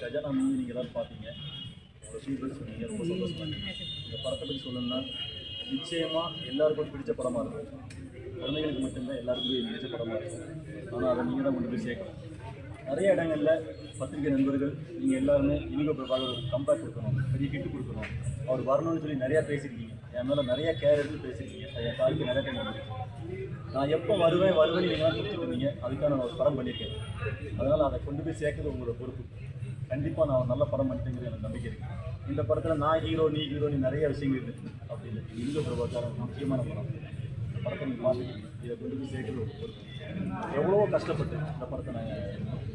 கஜானா மூவி நீங்கள் எல்லாரும் பார்த்தீங்க ஒரு சொன்னீங்க ரொம்ப சந்தோஷமா இந்த படத்தை பற்றி சொல்லணும்னா நிச்சயமாக எல்லாருக்கும் பிடிச்ச படமாக இருக்கும் குழந்தைகளுக்கு மட்டும்தான் எல்லாருக்குமே பிடிச்ச படமாக இருக்கும் ஆனால் அதை நீங்கள் தான் கொண்டு போய் சேர்க்கணும் நிறைய இடங்களில் பத்திரிகை நண்பர்கள் நீங்கள் எல்லாருமே இனிகோ பிரபாகர் ஒரு கம்பேக் கொடுக்கணும் பெரிய கிட்டு கொடுக்கணும் அவர் வரணும்னு சொல்லி நிறையா பேசியிருக்கீங்க என் மேலே நிறைய கேர் எடுத்து பேசியிருக்கீங்க என் தாய்க்கு நிறைய டைம் வந்துருக்கு நான் எப்போ வருவேன் வருவேன் நீங்கள் கொடுத்துட்டு அதுக்காக நான் ஒரு படம் பண்ணியிருக்கேன். அதனால் அதை கொண்டு போய் சேர்க்கறது உங்களோட பொறுப்பு. கண்டிப்பாக நான் ஒரு நல்ல படம் பண்ணிட்டேங்கிற எனக்கு நம்பிக்கை இருக்கு. இந்த படத்தில் நான் ஹீரோ நீ ஹீரோ நீ நிறைய விஷயங்கள் இருக்கு. அப்படி இல்லை. இந்து பிரபாச்சாரம் முக்கியமான படம். இந்த படத்தை நீங்கள் பார்த்துக்கிட்டு இதை கொண்டு போய் சேர்க்கறது ஒரு பொறுப்பு. எவ்வளோ கஷ்டப்பட்டு இந்த படத்தை நாங்கள்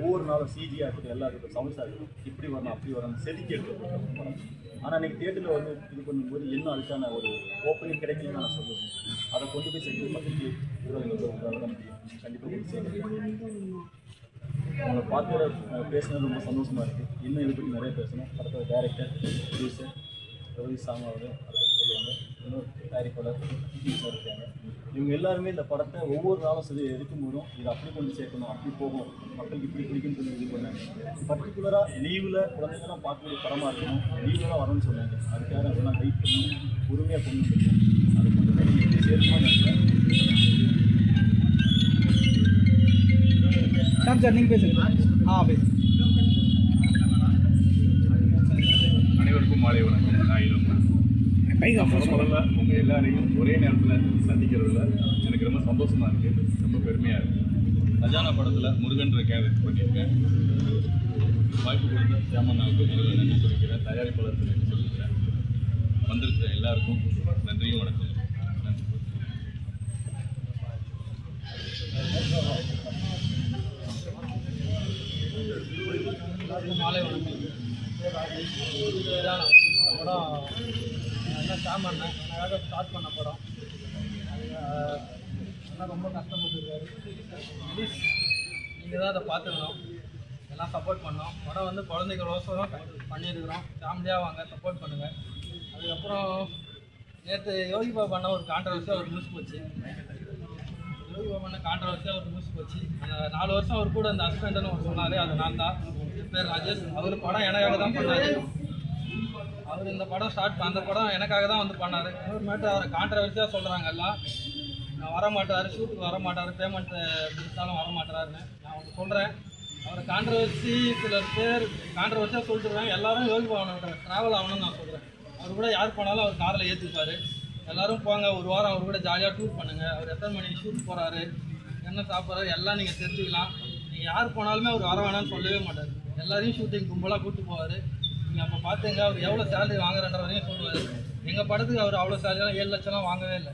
ஒவ்வொரு நாளும் சிஜியாக இருக்கட்டும் எல்லா இருக்கட்டும் சவுண்ட்ஸாக இருக்கட்டும் இப்படி வரணும் அப்படி வரணும் செதுக்கி எடுக்க படம். ஆனால் அன்றைக்கி தேட்டரில் வந்து இது பண்ணும்போது இன்னும் அதுக்கான ஒரு ஓப்பனிங் கிடைக்கலன்னு நான் சொல்லுவேன் அதை கொண்டு போய் சேர்த்து பக்கத்து ஊடகங்கள் உங்களால் தான் முடியும். கண்டிப்பாக கொண்டு சேர்க்கணும் உங்களை பார்த்து பேசுனது ரொம்ப சந்தோஷமாக இருக்குது இன்னும் இதை பற்றி நிறைய பேசணும். படத்தோட டேரக்டர் ப்ரொடியூசர் ரவி சாங் அவர் அதை சொல்லுவாங்க. இன்னொரு தயாரிப்பாளர் சார் இருக்காங்க. இவங்க எல்லாருமே இந்த படத்தை ஒவ்வொரு நாளும் சரி எடுக்கும்போதும் இதை அப்படி கொண்டு சேர்க்கணும் அப்படி போகும் மக்களுக்கு இப்படி பிடிக்கும்னு சொல்லி இது பண்ணாங்க. பர்டிகுலராக லீவில் குழந்தைங்களாம் பார்க்கக்கூடிய படமாக இருக்கணும் லீவில் தான் வரணும்னு சொன்னாங்க. அதுக்காக அதெல்லாம் வெயிட் பண்ணி பொறுமையாக கொண்டு வந்துருக்கோம் சார் சார் நீங்கள் பேசுங்க. ஆ பேசு அனைவருக்கும் மாலை வணக்கம். நான் முதல்ல உங்கள் எல்லாரையும் ஒரே நேரத்தில் சந்திக்கிறதுல எனக்கு ரொம்ப சந்தோஷமா இருக்குது ரொம்ப பெருமையாக இருக்குது கஜானா படத்தில் முருகன்ற கேரக்டர் பண்ணியிருக்கேன். வாய்ப்பு கொடுத்த சேமனாவுக்கு முதல்ல நன்றி சொல்லிக்கிறேன். தயாரிப்பாளருக்கு நன்றி சொல்லிக்கிறேன். வந்திருக்கிற எல்லாருக்கும் நன்றியும் வணக்கம் நன்றி எல்லாருக்கும் மாலை வணக்கம் இதுதான் படம் என்ன சாம் அண்ணன் எனக்காக ஸ்டார்ட் பண்ண படம் அது ரொம்ப கஷ்டப்பட்டுருக்காரு ப்ளீஸ் நீங்கள் தான் அதை பார்த்துக்கணும் எல்லாம் சப்போர்ட் பண்ணோம் படம் வந்து குழந்தைகளோசரம் பண்ணியிருக்கிறோம் ஃபேமிலியாக வாங்க சப்போர்ட் பண்ணுங்கள் அதுக்கப்புறம் நேற்று யோகி பாபா ஒரு கான்ட்ரவர்சியாக ஒரு நியூஸ் போச்சு யோகி கான்ட்ரவர்சியாக ஒரு நியூஸ் போச்சு. அந்த நாலு வருஷம் அவர் கூட அந்த ஹஸ்பண்டுன்னு அவர் சொன்னார் அது நான் தான். பேர் ராஜேஷ். அவர் படம் எனக்காக தான் பண்ணார். அவர் இந்த படம் ஸ்டார்ட் அந்த படம் எனக்காக தான் வந்து பண்ணார். இன்னொருமேட்டு அவரை கான்ட்ரவர்சியாக சொல்கிறாங்க எல்லாம் நான் வர மாட்டார் ஷூட்டுக்கு வர மாட்டார் பேமெண்ட்டு கொடுத்தாலும் வர மாட்டாருன்னு நான் உங்களுக்கு சொல்கிறேன் அவரை கான்ட்ரவர்சி சில பேர் கான்ட்ரவர்சியாக சொல்லிட்டுருவேன் எல்லாரும் யோகி பவனோட ட்ராவல் ஆகணும்னு நான் சொல்கிறேன் அவர் கூட யார் போனாலும் அவர் காரில் ஏற்றிப்பார் எல்லாரும் போங்க ஒரு வாரம் அவர் கூட ஜாலியாக டூர் பண்ணுங்கள் அவர் எத்தனை மணிக்கு ஷூட் போகிறாரு என்ன சாப்பிட்றாரு எல்லாம் நீங்கள் தெரிஞ்சுக்கலாம். நீங்கள் யார் போனாலுமே அவர் வர வேணாம்னு சொல்லவே மாட்டார். எல்லாரையும் ஷூட்டிங் கும்பலாக கூப்பிட்டு போவார். நீங்கள் அப்போ பார்த்துங்க அவர் எவ்வளோ சேலரி வாங்குறன்ற வரையும் சொல்லுவார். எங்கள் படத்துக்கு அவர் அவ்வளோ சேலரிலாம் ஏழு லட்சம்லாம் வாங்கவே இல்லை.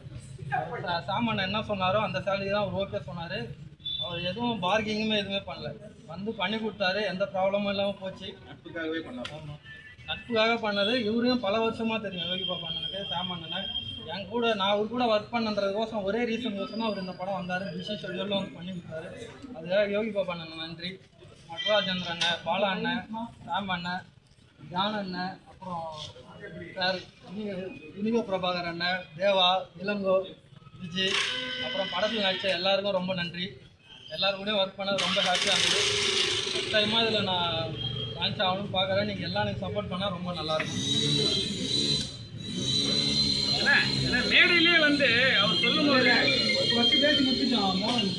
சாமான் என்ன சொன்னாரோ அந்த சேலரி தான் அவர் ஓகே சொன்னார். அவர் எதுவும் பார்கிங்குமே எதுவுமே பண்ணல. வந்து பண்ணி கொடுத்தாரு எந்த ப்ராப்ளமும் இல்லாமல் போச்சு. நட்புக்காகவே பண்ணார். ஆமாம் நட்புக்காக பண்ணது இவரையும் பல வருஷமாக தெரியும். யோகி பாபா அண்ணனுக்கு சாம் அண்ணனை. என் கூட நான் அவர் கூட ஒர்க் பண்ணன்றதுக்கோசம் ஒரே ரீசன் கோசம் அவர் இந்த படம் வந்தார். விசேஷ ஷெட்யூலில் வந்து பண்ணி கொடுத்தாரு. அதுக்காக யோகி பாபா அண்ணன் நன்றி. நடராஜேந்திர அண்ணன் பாலா அண்ணன் ராம் அண்ணன் ஜான் அண்ணன் அப்புறம் சார் இனிகோ பிரபாகர் அண்ணன் தேவா இளங்கோ விஜய் அப்புறம் படத்தில் நடித்த எல்லாருக்கும் ரொம்ப நன்றி. எல்லாரும் கூடயும் ஒர்க் பண்ணது ரொம்ப ஹாப்பியாக இருந்தது. ஃபஸ்ட் டைமாக இதில் நான் லான்ச் ஆகணும்னு பார்க்குறேன். நீங்கள் எல்லாம் எனக்கு சப்போர்ட் பண்ணால் ரொம்ப நல்லாயிருக்கும் மேடையிலே வந்து அவர் சொல்லும் போது ஃபஸ்ட்டு பேசி முடிச்சுட்டான் மோகன்.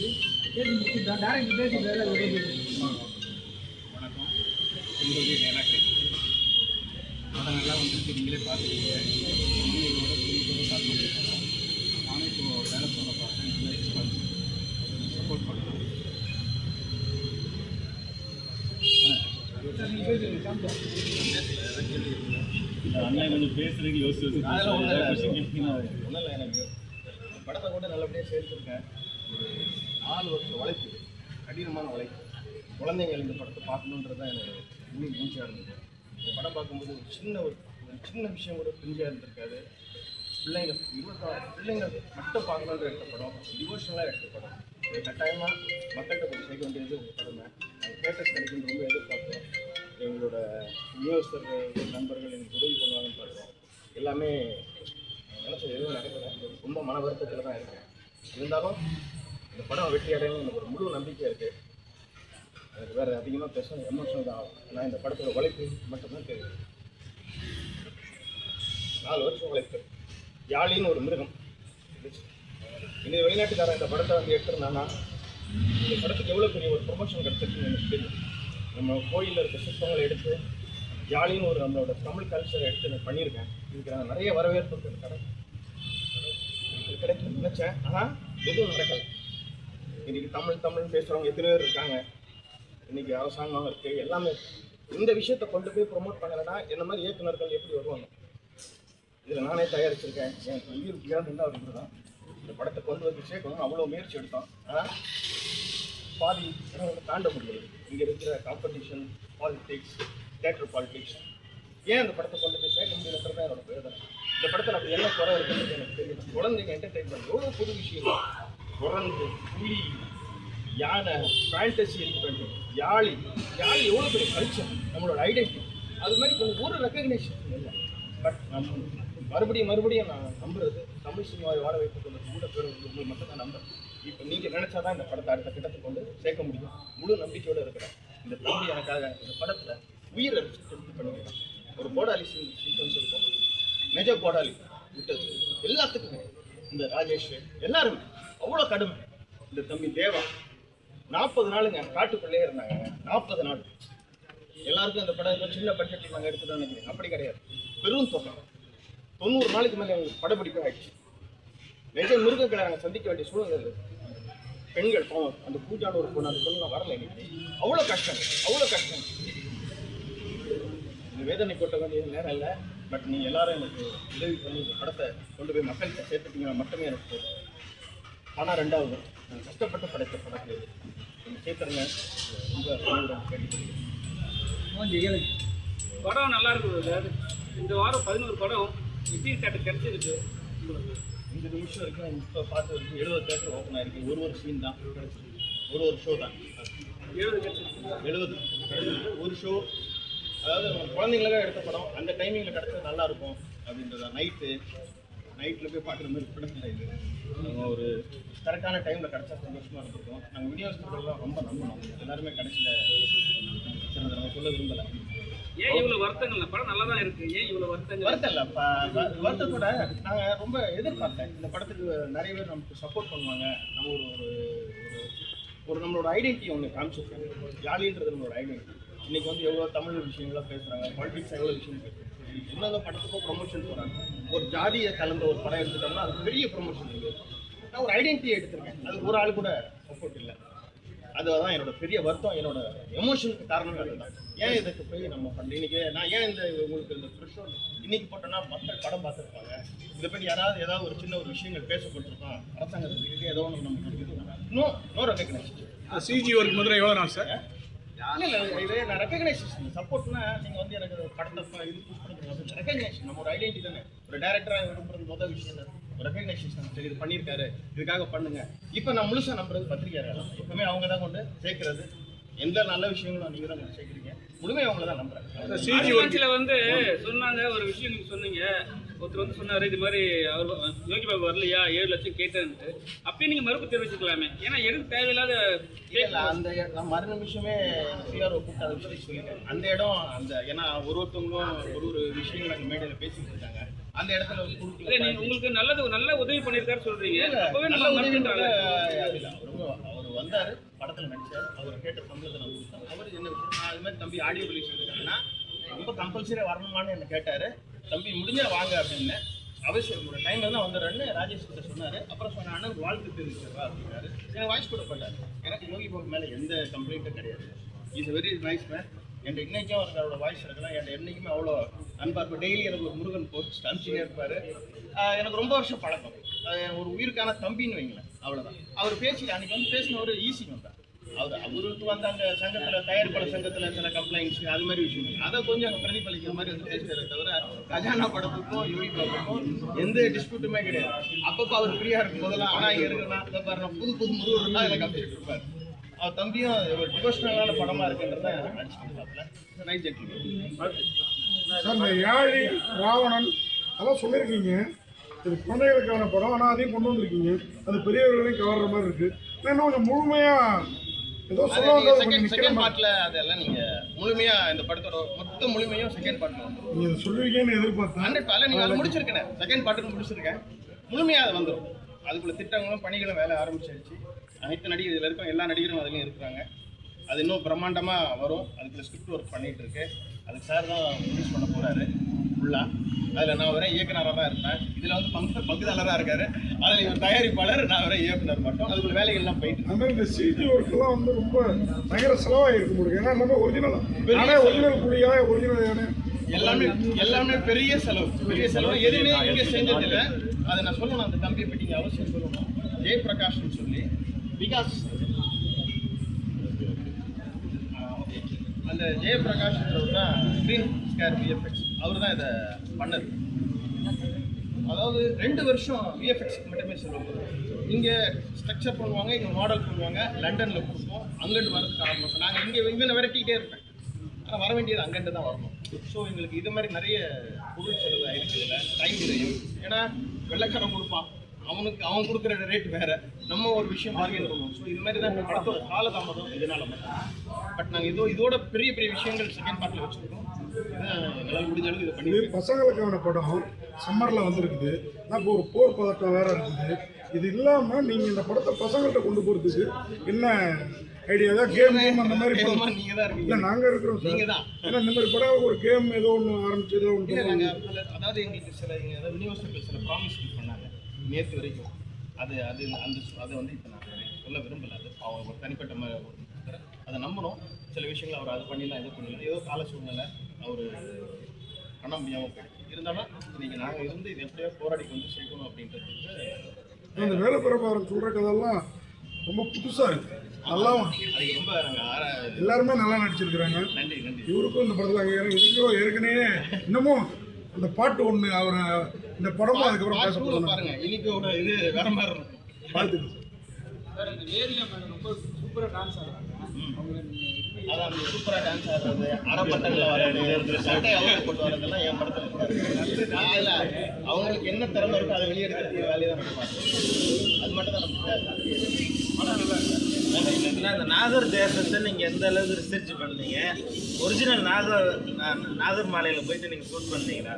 பேசி முடிச்சுட்டான் டேரக்ட் பேசி வேறு வணக்கம். உங்களுக்கு நேராக படங்கள்லாம் வந்துட்டு நீங்களே பார்த்துருக்கீங்க அண்ணன் கொஞ்சம் பேசுறதுக்கு யோசிச்சு ஒன்றும் எனக்கு. படத்தை கூட நல்லபடியாக சேர்த்துருக்கேன். ஒரு நாலு வருஷம் உழைப்பு கடினமான உழைப்பு. குழந்தைங்க இந்த படத்தை பார்க்கணுன்றது தான் எனக்கு முழு மூச்சியாக இருந்தது. இந்த படம் பார்க்கும்போது ஒரு சின்ன ஒரு ஒரு சின்ன விஷயம் கூட பிரிஞ்சாக இருந்திருக்காது. பிள்ளைங்க இருபத்தாறு பிள்ளைங்க மட்டும் பார்க்கணுன்ற எடுத்த படம் டிவோஷனலாக எடுத்த படம். கட்டாயமாக மக்கள்கிட்ட போய் சேர்க்க வேண்டியது உங்கள் கடமை. அது தேட்டர்ஸ் கிடைக்கும் ரொம்ப நியூஸ்டர் நண்பர்கள் எனக்கு உதவி பண்ணுவாங்கன்னு பார்க்குறோம். எல்லாமே நினச்சது எதுவும் நடக்கல. ரொம்ப மன வருத்தத்தில் தான் இருக்கேன். இருந்தாலும் இந்த படம் வெற்றி அடையணும் எனக்கு ஒரு முழு நம்பிக்கை இருக்குது எனக்கு வேறு அதிகமாக பேச எமோஷனல் தான் ஆகும். நான் இந்த படத்தோட உழைப்பு மட்டும்தான் தெரியும் நாலு வருஷம் உழைப்பு. யாழின்னு ஒரு மிருகம். இன்னைக்கு வெளிநாட்டுக்காரன் இந்த படத்தை வந்து எடுத்திருந்தானா இந்த படத்துக்கு எவ்வளோ பெரிய ஒரு ப்ரொமோஷன் கிடச்சிருக்குன்னு எனக்கு தெரியும். நம்ம கோயிலில் இருக்க சிற்பங்களை எடுத்து ஜாலின்னு ஒரு நம்மளோட தமிழ் கல்ச்சரை எடுத்து நான் பண்ணியிருக்கேன். இதுக்கு நான் நிறைய வரவேற்பு கிடைக்கும் கடை கிடைக்கும் நினச்சேன். ஆனால் எதுவும் நடக்கலை. இன்னைக்கு தமிழ் தமிழ் பேசுகிறவங்க எத்தனை பேர் இருக்காங்க? இன்னைக்கு அரசாங்கம் இருக்குது எல்லாமே இந்த விஷயத்தை கொண்டு போய் ப்ரொமோட் பண்ணலைன்னா என்ன மாதிரி இயக்குநர்கள் எப்படி வருவாங்க? இதில் நானே தயாரிச்சிருக்கேன். எனக்கு உயிர் பிரியாதுன்னு அவர் தான் இந்த படத்தை கொண்டு வந்து சேர்க்கணும் அவ்வளோ முயற்சி எடுத்தோம். ஆனால் பாதி தாண்ட முடியல. இங்கே இருக்கிற காம்படிஷன் பாலிடிக்ஸ் தேட்டர் பாலிட்டிக்ஸ் ஏன் அந்த படத்தை கொண்டு போய் சேர்க்க முடியலன்றது தான் என்னோட வேதனை இந்த படத்தில் அப்படி என்ன குறை இருக்குன்னு எனக்கு தெரியும் குழந்தைங்க என்டர்டைன்மெண்ட் எவ்வளோ புது விஷயம் குரங்கு புலி யானை ஃபேண்டசி எலிமெண்ட் யாழி. யாழி எவ்வளோ பெரிய கல்ச்சர் நம்மளோட ஐடென்டிட்டி அது மாதிரி கொஞ்சம் ஒரு ரெக்கக்னேஷன் இல்லை. பட் நம்ம மறுபடியும் மறுபடியும் நான் நம்புறது தமிழ் சினிமாவை வாழ வைத்துக் கொண்ட கூட பேர் உங்களுக்கு மட்டும் தான் நம்புறேன். இப்போ நீங்கள் நினச்சா தான் இந்த படத்தை அடுத்த கிட்டத்துக்கு கொண்டு சேர்க்க முடியும். முழு நம்பிக்கையோடு இருக்கிறேன். இந்த தம்பி எனக்காக இந்த படத்தில் உயிர் எடுத்து ஒரு கோடாலி சீக்வன்ஸ் இருக்கும் நிஜ கோடாலி விட்டது. எல்லாத்துக்குமே. இந்த ராஜேஷ் எல்லாருமே. அவ்வளோ கடுமை. இந்த தம்பி தேவா நாற்பது நாளுங்க காட்டுக்குள்ளே இருந்தாங்க. நாற்பது நாள். எல்லாருக்கும் இந்த படம் சின்ன பட்ஜெட்டில் நாங்கள் எடுத்துட்டோம்னு நினைக்கிறேன் அப்படி கிடையாது. பெரும் தொகை. தொண்ணூறு நாளைக்கு மேலே எங்களுக்கு படப்பிடிப்பு ஆயிடுச்சு. நிஜ மிருகங்களை நாங்கள் சந்திக்க வேண்டிய சூழ்நிலை பெண்கள் பாவம். அந்த பூஜான ஒரு பொண்ணு அந்த பொண்ணு வரல இன்னைக்கு. அவ்வளோ கஷ்டம். அவ்வளோ கஷ்டம். வேதனை கொட்ட வேண்டிய நேரம் இல்லை. பட் நீங்கள் எல்லாரும் எனக்கு உதவி பண்ணி இந்த படத்தை கொண்டு போய் மக்கள்கிட்ட சேர்த்துட்டீங்கன்னா மட்டுமே எனக்கு பணம் ரெண்டாவது நான் கஷ்டப்பட்டு படைத்த படத்தை நீங்கள் சேர்த்துருங்க. ரொம்ப கேட்டுக்கிறேன் படம் நல்லா இருக்குது சார் இந்த வாரம் பதினோரு படம் விஜய் தேட்டர் கிடைச்சிருக்கு. இந்த நிமிஷம் வரைக்கும் இப்போ பார்த்து வரைக்கும் எழுபது தேட்டர் ஓப்பன் ஆயிருக்கு. ஒரு ஒரு சீன் தான். ஒரு ஒரு ஷோ தான். எழுபது எழுபது. ஒரு ஷோ அதாவது நம்ம குழந்தைங்களுக்காக எடுத்த படம். அந்த டைமிங்கில் கிடச்சது நல்லா இருக்கும் அப்படின்றத. நைட்டு நைட்டில் போய் பார்க்குற மாதிரி படம் இல்லை இது. நம்ம ஒரு கரெக்டான டைமில் கிடச்சா சந்தோஷமாக இருந்திருக்கும். நாங்கள் வீடியோஸ் ரொம்ப நம்பணும். எல்லாருமே கடைசியில் நம்ம சொல்ல விரும்பலை. ஏன் இவ்வளவு வருத்தங்கள்? படம் நல்லா தான் இருக்கு. ஏன் இவ்வளவு வருத்தங்கள்? வருத்தம் இல்லை. வருத்தத்தோட நாங்கள் ரொம்ப எதிர்பார்த்தேன். இந்த படத்துக்கு நிறைய பேர் நமக்கு சப்போர்ட் பண்ணுவாங்க. நம்ம ஒரு ஒரு ஒரு- ஒரு நம்மளோட ஐடென்டிட்டி ஒன்று காமிச்சிருக்காங்க ஜாலின்றது நம்மளோட ஐடென்டிட்டி இன்னைக்கு வந்து எவ்வளோ தமிழ் விஷயங்கள்லாம் பேசுகிறாங்க பாலிடிக்ஸ் எவ்வளோ விஷயம் பேசுகிறாங்க என்னதான் படத்துக்கும் ப்ரொமோஷன் போகிறாங்க ஒரு ஜாதியை கலந்த ஒரு படம் எடுத்துட்டோம்னா அது பெரிய ப்ரொமோஷன் இல்லை நான் ஒரு ஐடென்டிட்டி எடுத்திருக்கேன். அது ஒரு ஆள் கூட சப்போர்ட் இல்லை. அதுதான் என்னோட பெரிய வருத்தம் என்னோட எமோஷனுக்கு காரணமே அதுதான். ஏன் இதுக்கு போய் நம்ம பண்ணல இன்னைக்கு நான் ஏன் இந்த உங்களுக்கு இந்த த்ரெஷோல்ட் இன்னைக்கு போட்டோன்னா மக்கள் படம் பார்த்துருப்பாங்க. இதை பற்றி யாராவது ஏதாவது ஒரு சின்ன ஒரு விஷயங்கள் பேசப்பட்டிருக்கோம் அரசாங்கத்துக்கு ஏதோ ஒன்று நம்ம no no recognition CG work முதல்ல எவ்வளோ நாள் சார்? ரெக்கக்னைசேஷன் சப்போர்ட்னா நீங்கள் வந்து எனக்கு படத்தை இது புஷ் பண்ணுறது ரெக்கக்னைசேஷன் நம்ம ஒரு ஐடென்டி தானே. ஒரு டேரக்டராக விரும்புறது முதல் விஷயம் தான் ஒரு ரெக்கக்னைசேஷன் சரி இது பண்ணியிருக்காரு இதுக்காக பண்ணுங்க. இப்போ நான் முழுசாக நம்புறது பத்திரிக்கையாளர் எப்பவுமே அவங்க தான் கொண்டு சேர்க்கறது. எந்த நல்ல விஷயங்களும் நீங்கள் தான் சேர்க்குறீங்க. முழுமையாக அவங்கள தான் நம்புறேன். வந்து சொன்னாங்க ஒரு விஷயம் நீங்க சொன்னீங்க. ஒருத்தர் வந்து சொன்னாரு இது மாதிரி அவர் யோகி பாபு வரலையா? ஏழு லட்சம் கேட்டேன்ட்டு. அப்பயே நீங்க மறுப்பு தெரிவிச்சுக்கலாமே ஏன்னா எதுக்கு தேவையில்லாத அந்த நான் மறு நிமிஷமே சிஆர்ஓ கூப்பிட்டு அதை விஷயம் சொல்லிட்டேன். அந்த இடம் அந்த ஏன்னா ஒரு ஒருத்தவங்களும் ஒரு ஒரு விஷயங்கள் அங்கே மேடையில் பேசிட்டு இருக்காங்க. அந்த இடத்துல இல்ல குறுக்கல நீங்க உங்களுக்கு நல்லது நல்ல உதவி பண்ணிருக்காரு சொல்றீங்க. இல்ல, அப்பவே நல்ல இல்ல, அவரு வந்தாரு படத்துல நடிச்சாரு. அவர் கேட்ட சம்பளத்தை நான் கொடுத்தேன். அவர் என்ன அது மாதிரி தம்பி ஆடியோ ரிலீஸ் எடுக்கிறேன்னா ரொம்ப கம்பல்சரியா வரணுமான்னு என்ன கேட்டாரு. தம்பி முடிஞ்சால் வாங்க அப்படின்னு. அவசியம் ஒரு டைம் தான் வந்துடுறேன்னு ராஜேஷ் கிட்ட சொன்னார். அப்புறம் சொன்ன அண்ணன் வாழ்த்து தெரிவிச்சிருவா அப்படின்னாரு. எனக்கு வாய்ஸ் கூட பண்ணார் எனக்கு யோகி பாபு மேலே எந்த கம்ப்ளைண்ட்டும் கிடையாது. இஸ் வெரி நைஸ் மேன் என்கிட்ட இன்னைக்கும் அவருக்கு அவரோட வாய்ஸ் இருக்கலாம். என்கிட்ட என்னைக்குமே அவ்வளோ அன்பாக இருக்கும் டெய்லி எனக்கு ஒரு முருகன் போஸ்ட் அனுப்பிச்சுட்டே இருப்பார். எனக்கு ரொம்ப வருஷம் பழக்கம். ஒரு உயிருக்கான தம்பின்னு வைங்களேன். அவ்வளோதான் அவர் பேசி அன்னைக்கு வந்து பேசினவர் ஈஸி வந்தார். அவர் அவருக்கு வந்து அந்த சங்கத்தில் தயாரிப்பாளர் சங்கத்தில் சில கம்ப்ளைண்ட்ஸ் அது மாதிரி விஷயம் அதை கொஞ்சம் அங்கே பிரதிபலிக்கிற மாதிரி வந்து பேசுறதை தவிர கஜானா படத்துக்கும் யூனி படத்துக்கும் எந்த டிஸ்பியூட்டுமே கிடையாது. அப்பப்போ அவர் ஃப்ரீயாக இருக்கும் போதெல்லாம் ஆனால் இங்கே இருக்கிறனா புது புது முருகன் தான் இதில் காமிச்சிட்டு இருப்பார். அவர் தம்பியும் ஒரு டிவோஷனலான படமாக இருக்குன்றத நடிச்சுட்டு நைட் ஜென்டில் சார் யாழி ராவணன் அதெல்லாம் சொல்லியிருக்கீங்க. இது குழந்தைகளுக்கான படம் ஆனால் அதையும் கொண்டு வந்திருக்கீங்க. அது பெரியவர்களையும் கவர்ற மாதிரி இருக்கு. இன்னும் கொஞ்சம் முழுமையாக ஏதோ அது சொல்ல நீங்க வந்தது செகண்ட் செகண்ட். பார்ட்ல அதெல்லாம் நீங்க முழுமையா இந்த படத்தோட மொத்த முழுமையும் செகண்ட் பார்ட்ல நீங்க இதை சொல்லுவீங்கன்னு எதிர்பார்த்தேன். ஹண்ட்ரட் அதை முடிச்சிருக்கேன். செகண்ட் பார்ட்டு முடிச்சிருக்கேன். முழுமையா அது வந்துடும் அதுக்குள்ள திட்டங்களும் பணிகளும் வேலை ஆரம்பிச்சிருச்சு. அனைத்து நடிகர் இதில் இருக்க எல்லா நடிகரும் அதுலயும் இருக்கிறாங்க. அது இன்னும் பிரம்மாண்டமா வரும். அதுக்குள்ள ஸ்கிரிப்ட் ஒர்க் பண்ணிட்டு இருக்கு. அதுக்கு சார் தான் ரிலீஸ் பண்ண போறாரு. ஃபுல்லா அதுல நான் வரேன் இயக்குனராக தான் இருப்பேன். இதுல வந்து பங்கு பங்குதாரராக இருக்காரு. அதுல இவர் தயாரிப்பாளர் நான் வரேன் இயக்குனர் மட்டும். அதுக்குள்ள வேலைகள்லாம் போயிட்டு இருக்கு. மாதிரி இந்த சிஜி ஒர்க்கெல்லாம் வந்து ரொம்ப பயங்கர செலவாகிருக்கு முடியும் ஏன்னா எல்லாமே ஒரிஜினல் நானே ஒரிஜினல் புலியா ஒரிஜினல் எல்லாமே எல்லாமே பெரிய செலவு. பெரிய செலவு. எதுவுமே இங்க செஞ்சதில்ல. அதை நான் சொல்லணும். அந்த தம்பியை பற்றி நீங்க அவசியம் சொல்லணும். ஜெயபிரகாஷ்னு சொல்லி விகாஸ். அந்த ஜெயபிரகாஷ்ன்றவர் தான் க்ரீன் ஸ்கேர் விஎஃப்எக்ஸ் அவர் தான் இதை பண்ணது. அதாவது ரெண்டு வருஷம் விஎஃப்எக்ஸ்க்கு மட்டுமே சொல்லுவாங்க. இங்கே ஸ்ட்ரக்சர் பண்ணுவாங்க இங்கே மாடல் பண்ணுவாங்க லண்டனில் கொடுப்போம் அங்கிட்டு வரதுக்கு ஆறு மாதம் நாங்கள் இங்கே இங்கே விரட்டிக்கிட்டே இருப்பேன். ஆனால் வர வேண்டியது அங்கிட்டு தான் வரணும். ஸோ எங்களுக்கு இது மாதிரி நிறைய பொருள் செலவு ஆயிருக்கு இதில். டைம் விரையும் ஏன்னா வெள்ளைக்காரன் கொடுப்பான். அவனுக்கு அவன் கொடுக்குற ரேட் வேற. நம்ம ஒரு விஷயம் பார்கெயின் பண்ணுவோம். ஸோ இது மாதிரி தான் இந்த படத்தோட காலதாமதம் இதனால மட்டும் பட் நாங்கள் இதோ இதோட பெரிய பெரிய விஷயங்கள் செகண்ட் பார்ட்டில் வச்சுருக்கோம் இதை பசங்களுக்கான படம். சம்மரில் வந்திருக்குது. நான் இப்போ ஒரு போர் பதட்டம் வேற இருக்குது. இது இல்லாமல் நீங்கள் இந்த படத்தை பசங்கள்கிட்ட கொண்டு போகிறதுக்கு என்ன ஐடியா தான்? கேம் கேம் அந்த மாதிரி படம் இல்லை நாங்கள் இருக்கிறோம் சார். ஏன்னா இந்த மாதிரி படம் ஒரு கேம் ஏதோ ஒன்று ஆரம்பிச்சு ஏதோ ஒன்று அதாவது எங்களுக்கு சில அதாவது விநியோகஸ்தர்கள் சில ப்ராமிஸ் பண்ணாங்க நேற்று வரைக்கும். அது அது அந்த அதை வந்து இப்போ நான் சொல்ல விரும்பல அது. அவங்க ஒரு தனிப்பட்ட. அதை நம்பணும் சில விஷயங்கள் அவர் அது பண்ணிடலாம் இது பண்ணிடலாம். ஏதோ கால சூழ்நிலை. அவர் பண்ண முடியாமல் போயிடுச்சு இருந்தாலும் இன்னைக்கு நாங்கள் இருந்து இது எப்படியோ போராடி கொண்டு சேர்க்கணும் அப்படின்றதுக்கு இந்த வேலை பிரபாரம் சொல்கிற கதெல்லாம் ரொம்ப புதுசாக இருக்குது நல்லா ரொம்ப எல்லாருமே நல்லா நடிச்சிருக்கிறாங்க. நன்றி நன்றி. இவருக்கும் இந்த படத்தில் அங்கே இதுக்கோ ஏற்கனவே இன்னமும் அந்த பாட்டு ஒன்று அவரை இந்த படமும் அதுக்கப்புறம் பேசப்படுறாங்க பாருங்க இன்னைக்கோட இது வேற மாதிரி இருக்கும். பார்த்துக்கு சார் இந்த வேதிகா மேடம் ரொம்ப சூப்பராக டான்ஸ் ஆடுறாங்க. அவங்க அதான் அந்த சூப்பரா டான்ஸ் ஆடுறது அரைப்பட்டங்கள வர்றது சட்டை அவங்க போட்டு வர்றதெல்லாம் என் படத்துல இல்ல அவங்களுக்கு என்ன திறமை இருக்கோ அதை வெளியெடுக்கிறதுக்கு வேலையை தான் அது மட்டும் தான் நமக்கு இந்த நாகர் தேசத்தை நீங்கள் எந்த அளவுக்கு ரிசர்ச் பண்ணீங்க ஒரிஜினல் நாகர் நாகர் மாலையில் போயிட்டு நீங்கள் ஷூட் பண்ணீங்களா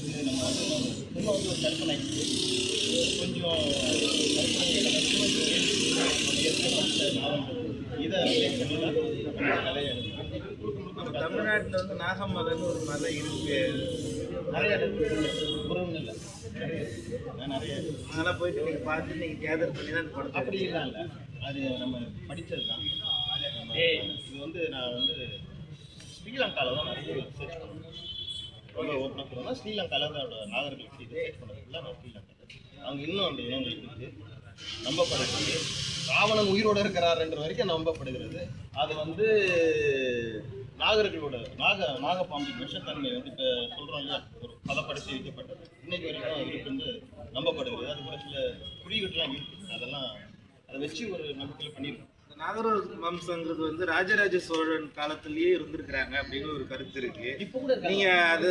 இது நம்ம சும்மா வந்து ஒரு கற்பனை கொஞ்சம் இதை தமிழ்நாட்டில் வந்து நாகமலைன்னு ஒரு மலை இருக்கு. நிறைய இல்லை. நிறைய நான் நிறைய அதெல்லாம் போயிட்டு நீங்கள் பார்த்து நீங்கள் கேதர் பண்ணி தான் படத்தை அப்படி இல்லை இல்லை. அது நம்ம படித்தது தான். இது வந்து நான் வந்து ஸ்ரீலங்காவில் தான் நிறைய ரிசர்ச் பண்ணேன். ரொம்ப ஓப்பனாக சொல்லணும்னா ஸ்ரீலங்காவில் தான் அதோட நாகர்கள் ரிசர்ச் பண்ணதுல நான் ஸ்ரீலங்கா. அவங்க இன்னும் அந்த இனங்கள் இருக்குது நம்பப்படுகிறது. ராவணன் உயிரோடு இருக்கிறாருன்ற வரைக்கும் நம்பப்படுகிறது. அது வந்து நாகர்களோட நாக நாகப்பாம்பின் விஷத்தன்மை வந்து இப்போ சொல்கிறோம் இல்லையா? ஒரு பதப்படுத்தி வைக்கப்பட்டது. இன்னைக்கு வரைக்கும் இருக்குன்னு நம்பப்படுகிறது. அது கூட சில குறியீடுலாம் இருக்குது அதெல்லாம் அதை வச்சு ஒரு நம்பிக்கையில் பண்ணியிருக்கோம். நாகர வம்சங்கிறது வந்து ராஜராஜ சோழன் காலத்திலேயே இருந்திருக்கிறாங்க அப்படின்னு ஒரு கருத்து இருக்கு. நீங்க அது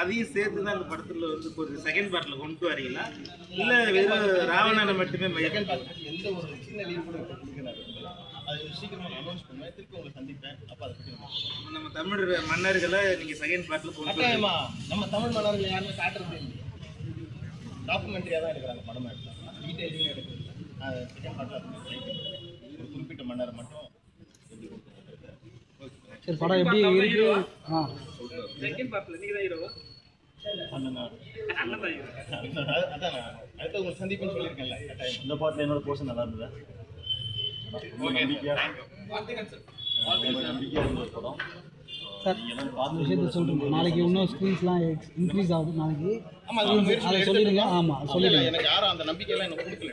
அதையும் சேர்த்து தான் அந்த படத்துல வந்து ஒரு செகண்ட் பார்ட்ல கொண்டு வரீங்களா? இல்ல வெறும் ராவணனை மட்டுமே மையம் எந்த ஒரு சின்ன லீவ் கூட அது சீக்கிரமாக நான் அனௌன்ஸ் பண்ணுவேன் திருப்பி உங்களை சந்திப்பேன். அப்போ அதை நம்ம தமிழ் மன்னர்களை நீங்க செகண்ட் பார்ட்ல கொண்டு நம்ம தமிழ் மன்னர்கள் யாருமே காட்டுறது இல்லை டாக்குமெண்ட்ரியாக தான் எடுக்கிறாங்க படமாக எடுக்கிறாங்க. டீட்டெயிலிங்காக எடுக்கிறது செகண்ட் பார்ட்டில் குறிப்பிட்ட மன்னர் மட்டும் எப்படி கொடுத்துருக்காரு. சரி படம் எப்படி இருக்கு? ஆ. செகண்ட் பார்ட்ல நீங்க தான் கட்டாயம் இந்த பாட்டில் என்னோட போர்ஷன் நல்லா இருந்தது? சார் விஷயத்த சொல்கிறேன் நாளைக்கு இன்னும் ஸ்க்ரீன்ஸ்லாம் இன்க்ரீஸ் ஆகுது நாளைக்கு. ஆமா அது சொல்லிடுங்க. ஆமாம் சொல்லிடுங்க. எனக்கு யாரும் அந்த நம்பிக்கையெல்லாம் எனக்கு கொடுக்கல.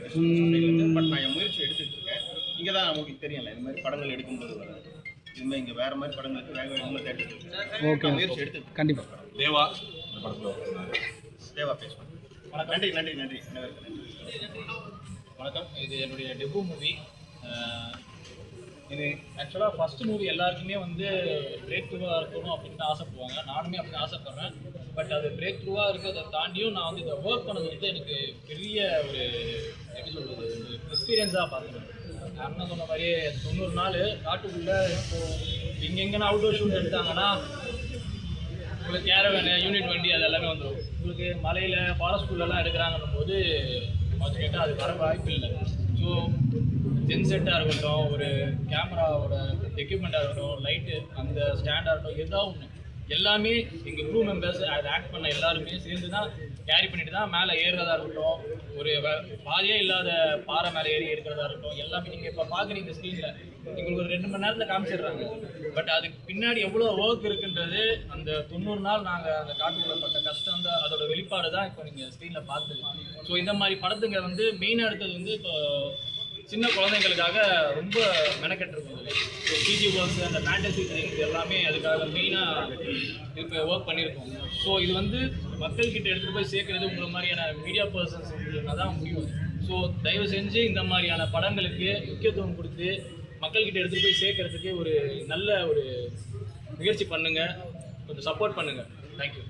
பட் நான் என் முயற்சி எடுத்துட்டு இங்கே தான் உங்களுக்கு தெரியல இந்த மாதிரி படங்கள் எடுக்கும்போது வராது. இது மாதிரி இங்கே வேற மாதிரி படங்களுக்கு வேக வேகமாக தேட்டர் ஓகே முயற்சி எடுத்து கண்டிப்பாக தேவா இந்த படத்தில் தேவா பேசுவேன் வணக்கம். நன்றி நன்றி நன்றி. வணக்கம். இது என்னுடைய டெபு மூவி இது ஆக்சுவலாக ஃபஸ்ட் மூவி எல்லாருக்குமே வந்து பிரேக் த்ரூவாக இருக்கணும் அப்படின்னு ஆசைப்படுவாங்க. நானுமே அப்படி ஆசைப்படுறேன். பட் அது பிரேக் த்ரூவாக இருக்கிறத தாண்டியும் நான் வந்து இதை ஒர்க் பண்ணது வந்து எனக்கு பெரிய ஒரு எப்படி சொல்கிறது ஒரு எக்ஸ்பீரியன்ஸாக பார்க்குறேன் அண்ணன் சொன்ன மாதிரி தொண்ணூறு நாள் காட்டுக்குள்ளே இப்போ எங்கெங்கன்னா அவுட்டோர் ஷூட் எடுத்தாங்கன்னா உங்களுக்கு கேரவேனு யூனிட் வண்டி அது எல்லாமே வந்துடும் உங்களுக்கு மலையில் ஃபாரஸ்ட்குள்ளெல்லாம் எடுக்கிறாங்கன்னும் போது கொஞ்சம் கேட்டால் அது வர வாய்ப்பு இல்லை. ஸோ ஜென்செட்டாக இருக்கட்டும் ஒரு கேமராவோட எக்யூப்மெண்ட்டாக இருக்கட்டும் லைட்டு அந்த ஸ்டாண்டாக இருக்கட்டும் எதாவது ஒன்று எல்லாமே எங்கள் க்ரூ மெம்பர்ஸ் அதை ஆக்ட் பண்ண எல்லாருமே சேர்ந்து தான் கேரி பண்ணிட்டு தான் மேலே ஏறுறதா இருக்கட்டும் ஒரு வ- பாதையே இல்லாத பாறை மேலே ஏறி எடுக்கிறதா இருக்கட்டும் எல்லாமே நீங்கள் இப்போ பார்க்குறீங்க ஸ்க்ரீனில் எங்களுக்கு ஒரு ரெண்டு மணி நேரத்தில் காமிச்சிடுறாங்க. பட் அதுக்கு பின்னாடி எவ்வளோ ஒர்க் இருக்குன்றது அந்த தொண்ணூறு நாள் நாங்கள் அந்த காட்டுக்குள்ள பட்ட கஷ்டம் தான் அதோட வெளிப்பாடு தான் இப்போ நீங்கள் ஸ்க்ரீனில் பார்த்துக்கலாம். ஸோ இந்த மாதிரி படத்துங்க வந்து மெயினாக எடுத்தது வந்து இப்போ சின்ன குழந்தைங்களுக்காக ரொம்ப மெனக்கெட்டிருக்கோம் பிஜி ஒர்க்ஸ் அந்த ஃபேண்டசி திங்ஸ் எல்லாமே அதுக்காக மெயினாக இப்போ ஒர்க் பண்ணியிருக்கோம். ஸோ இது வந்து மக்கள்கிட்ட எடுத்துகிட்டு போய் சேர்க்கறது உங்களை மாதிரியான மீடியா பர்சன்ஸ் தான் முடியும் ஸோ தயவு செஞ்சு இந்த மாதிரியான படங்களுக்கு முக்கியத்துவம் கொடுத்து மக்கள்கிட்ட எடுத்துகிட்டு போய் சேர்க்கறதுக்கு ஒரு நல்ல ஒரு முயற்சி பண்ணுங்க. கொஞ்சம் சப்போர்ட் பண்ணுங்க. தேங்க்யூ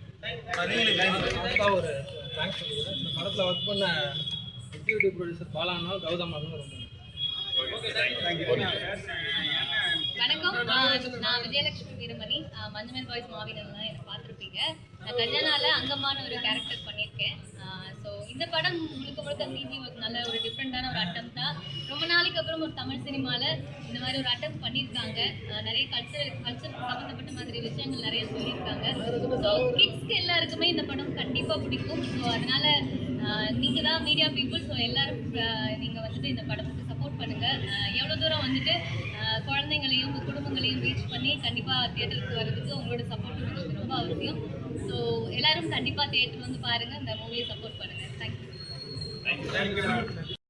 ஒரு தேங்க்ஸ் சொல்லிக்கிறேன் இந்த படத்தில் ஒர்க் பண்ண எக்ஸிக்யூட்டிவ் ப்ரொடியூசர் பாலானா கௌதம் ரொம்ப வணக்கம். நான் விஜயலட்சுமி வீரமணி. ஆஹ் பாய்ஸ் மாவீரன் தான் என்னை பார்த்துருப்பீங்க. நான் கல்யாணால அங்கமான ஒரு கேரக்டர் பண்ணியிருக்கேன். ஸோ இந்த படம் முழுக்க முழுக்க சிஜி ஒர்க் நல்ல ஒரு டிஃப்ரெண்ட்டான ஒரு அட்டம் தான். ரொம்ப நாளைக்கு அப்புறம் ஒரு தமிழ் சினிமாவில் இந்த மாதிரி ஒரு அட்டம் பண்ணியிருக்காங்க. நிறைய கல்ச்சர் கல்ச்சர் சம்மந்தப்பட்ட மாதிரி விஷயங்கள் நிறைய சொல்லியிருக்காங்க. ஸோ கிட்ஸ்க்கு எல்லாருக்குமே இந்த படம் கண்டிப்பாக பிடிக்கும். ஸோ அதனால நீங்கள் தான் மீடியா பீப்புள் ஸோ எல்லோரும் நீங்கள் வந்துட்டு இந்த படத்துக்கு பண்ணுங்கள் எவ்வளோ தூரம் வந்துட்டு குழந்தைங்களையும் குடும்பங்களையும் ரீச் பண்ணி கண்டிப்பாக தியேட்டருக்கு வர்றதுக்கு உங்களோட சப்போர்ட் உங்களுக்கு ரொம்ப அவசியம். ஸோ எல்லாரும் கண்டிப்பாக தியேட்டர் வந்து பாருங்கள் இந்த மூவியை சப்போர்ட் பண்ணுங்கள் தேங்க்யூ